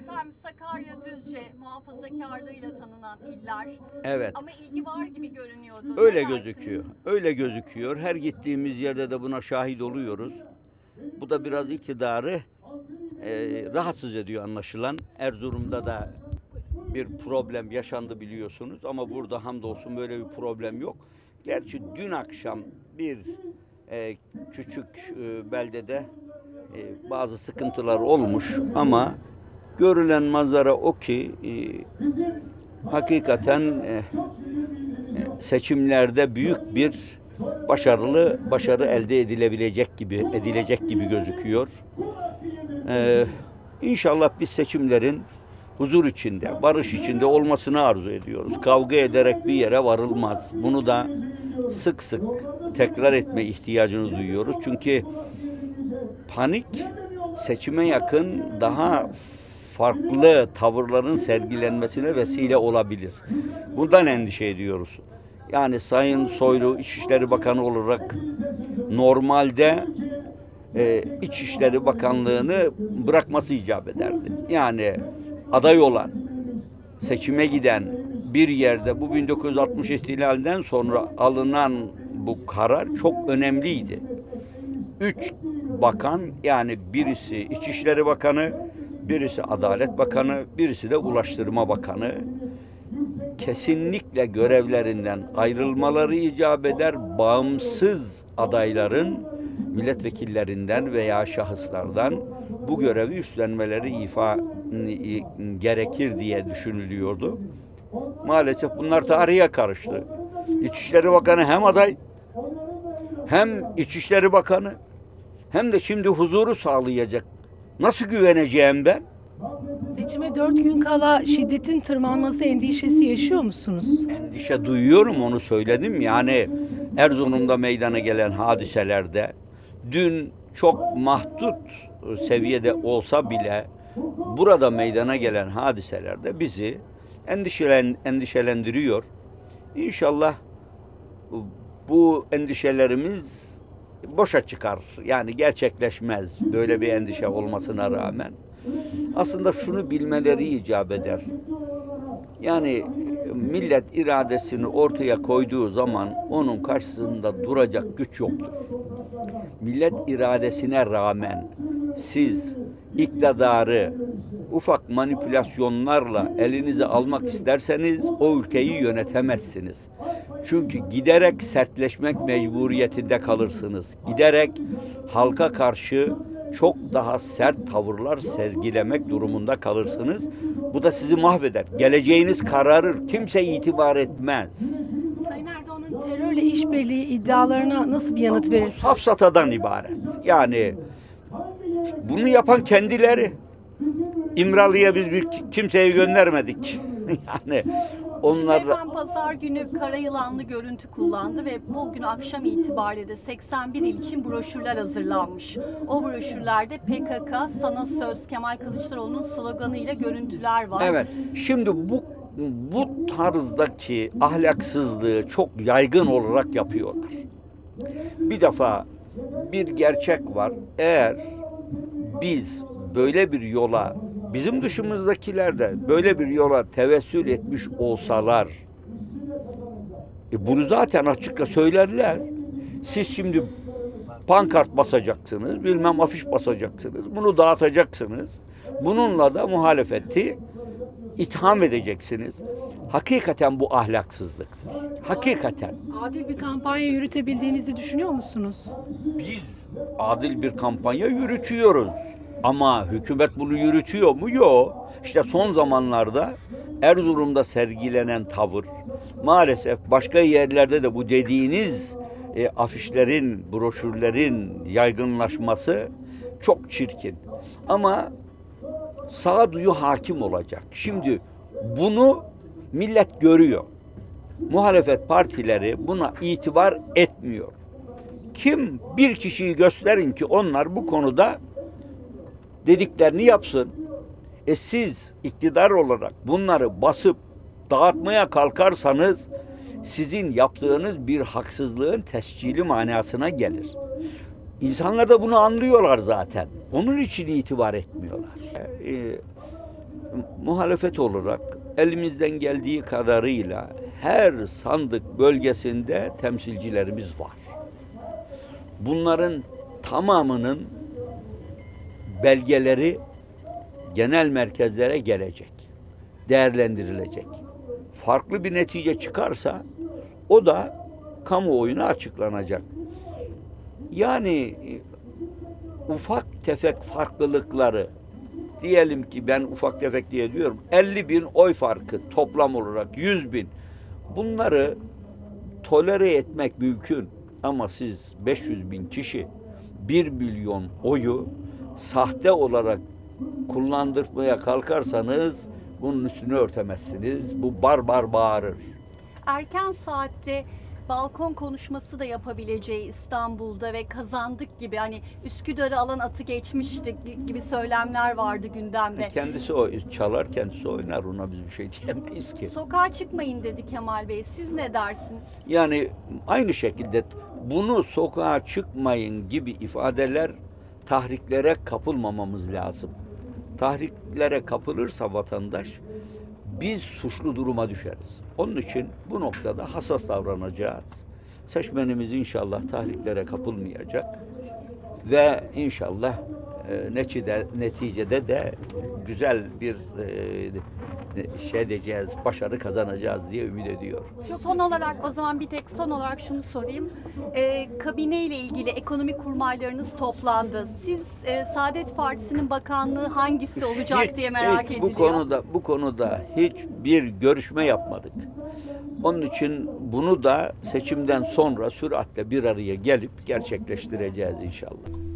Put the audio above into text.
Efendim Sakarya Düzce muhafazakarlığıyla tanınan iller. Evet. Ama ilgi var gibi görünüyordu. Öyle Ne dersiniz? gözüküyor. Öyle gözüküyor. Her gittiğimiz yerde de buna şahit oluyoruz. Bu da biraz iktidarı e, rahatsız ediyor anlaşılan. Erzurum'da da bir problem yaşandı biliyorsunuz ama burada hamdolsun böyle bir problem yok. Gerçi dün akşam bir e, küçük e, beldede e, bazı sıkıntılar olmuş ama görülen manzara o ki e, hakikaten e, seçimlerde büyük bir başarılı başarı elde edilebilecek gibi edilecek gibi gözüküyor. Ee, inşallah biz seçimlerin huzur içinde, barış içinde olmasını arzu ediyoruz. Kavga ederek bir yere varılmaz. Bunu da sık sık tekrar etme ihtiyacını duyuyoruz. Çünkü panik seçime yakın daha farklı tavırların sergilenmesine vesile olabilir. Bundan endişe ediyoruz. Yani Sayın Soylu İçişleri Bakanı olarak normalde e, İçişleri Bakanlığı'nı bırakması icap ederdi. Yani aday olan, seçime giden bir yerde bu 1960 ihtilalinden sonra alınan bu karar çok önemliydi. Üç bakan yani birisi İçişleri Bakanı, birisi Adalet Bakanı, birisi de Ulaştırma Bakanı kesinlikle görevlerinden ayrılmaları icap eder. Bağımsız adayların milletvekillerinden veya şahıslardan bu görevi üstlenmeleri ifa gerekir diye düşünülüyordu. Maalesef bunlar tarihe karıştı. İçişleri Bakanı hem aday hem İçişleri Bakanı hem de şimdi huzuru sağlayacak. Nasıl güveneceğim ben? Seçime dört gün kala şiddetin tırmanması endişesi yaşıyor musunuz? endişe duyuyorum onu söyledim. Yani Erzurum'da meydana gelen hadiselerde dün çok mahdut seviyede olsa bile burada meydana gelen hadiselerde bizi endişelen, endişelendiriyor. İnşallah bu endişelerimiz boşa çıkar. Yani gerçekleşmez böyle bir endişe olmasına rağmen. Aslında şunu bilmeleri icap eder. Yani millet iradesini ortaya koyduğu zaman onun karşısında duracak güç yoktur. Millet iradesine rağmen siz iktidarı ufak manipülasyonlarla elinize almak isterseniz o ülkeyi yönetemezsiniz. Çünkü giderek sertleşmek mecburiyetinde kalırsınız. Giderek halka karşı çok daha sert tavırlar sergilemek durumunda kalırsınız. Bu da sizi mahveder. Geleceğiniz kararır. Kimse itibar etmez. Sayın Erdoğan'ın terörle işbirliği iddialarına nasıl bir yanıt verirsiniz? Safsatadan ibaret. Yani bunu yapan kendileri. İmralı'ya biz bir kimseyi göndermedik. yani onlar da pazar günü karayılanlı görüntü kullandı ve bugün akşam itibariyle de 81 il için broşürler hazırlanmış. O broşürlerde PKK, Sana Söz, Kemal Kılıçdaroğlu'nun sloganıyla görüntüler var. Evet. Şimdi bu bu tarzdaki ahlaksızlığı çok yaygın olarak yapıyorlar. Bir defa bir gerçek var. Eğer biz böyle bir yola bizim dışımızdakiler de böyle bir yola tevessül etmiş olsalar e bunu zaten açıkça söylerler. Siz şimdi pankart basacaksınız, bilmem afiş basacaksınız, bunu dağıtacaksınız. Bununla da muhalefeti itham edeceksiniz. Hakikaten bu ahlaksızlıktır. Hakikaten. Adil bir kampanya yürütebildiğinizi düşünüyor musunuz? Biz adil bir kampanya yürütüyoruz. Ama hükümet bunu yürütüyor mu? Yok. İşte son zamanlarda Erzurum'da sergilenen tavır maalesef başka yerlerde de bu dediğiniz e, afişlerin, broşürlerin yaygınlaşması çok çirkin. Ama sağduyu hakim olacak. Şimdi bunu millet görüyor. Muhalefet partileri buna itibar etmiyor. Kim bir kişiyi gösterin ki onlar bu konuda dediklerini yapsın. E siz iktidar olarak bunları basıp dağıtmaya kalkarsanız sizin yaptığınız bir haksızlığın tescili manasına gelir. İnsanlar da bunu anlıyorlar zaten. Onun için itibar etmiyorlar. E, muhalefet olarak elimizden geldiği kadarıyla her sandık bölgesinde temsilcilerimiz var. Bunların tamamının belgeleri genel merkezlere gelecek, değerlendirilecek. Farklı bir netice çıkarsa o da kamuoyuna açıklanacak. Yani e, ufak tefek farklılıkları diyelim ki ben ufak tefek diye diyorum 50 bin oy farkı toplam olarak 100 bin bunları tolere etmek mümkün ama siz 500 bin kişi 1 milyon oyu sahte olarak kullandırmaya kalkarsanız bunun üstünü örtemezsiniz. Bu barbar bağırır. Erken saatte balkon konuşması da yapabileceği İstanbul'da ve kazandık gibi hani Üsküdar'ı alan atı geçmiştik gibi söylemler vardı gündemde. Kendisi o çalar, kendisi oynar. Ona biz bir şey diyemeyiz ki. Sokağa çıkmayın dedi Kemal Bey. Siz ne dersiniz? Yani aynı şekilde bunu sokağa çıkmayın gibi ifadeler tahriklere kapılmamamız lazım. Tahriklere kapılırsa vatandaş biz suçlu duruma düşeriz. Onun için bu noktada hassas davranacağız. Seçmenimiz inşallah tahriklere kapılmayacak ve inşallah neticede, neticede de güzel bir e, şey diyeceğiz, başarı kazanacağız diye ümit ediyor. son olarak o zaman bir tek son olarak şunu sorayım. Ee, kabine ile ilgili ekonomi kurmaylarınız toplandı. Siz e, Saadet Partisi'nin bakanlığı hangisi olacak Hiç- diye merak hiç ediliyor. Bu konuda bu konuda hiçbir görüşme yapmadık. Onun için bunu da seçimden sonra süratle bir araya gelip gerçekleştireceğiz inşallah.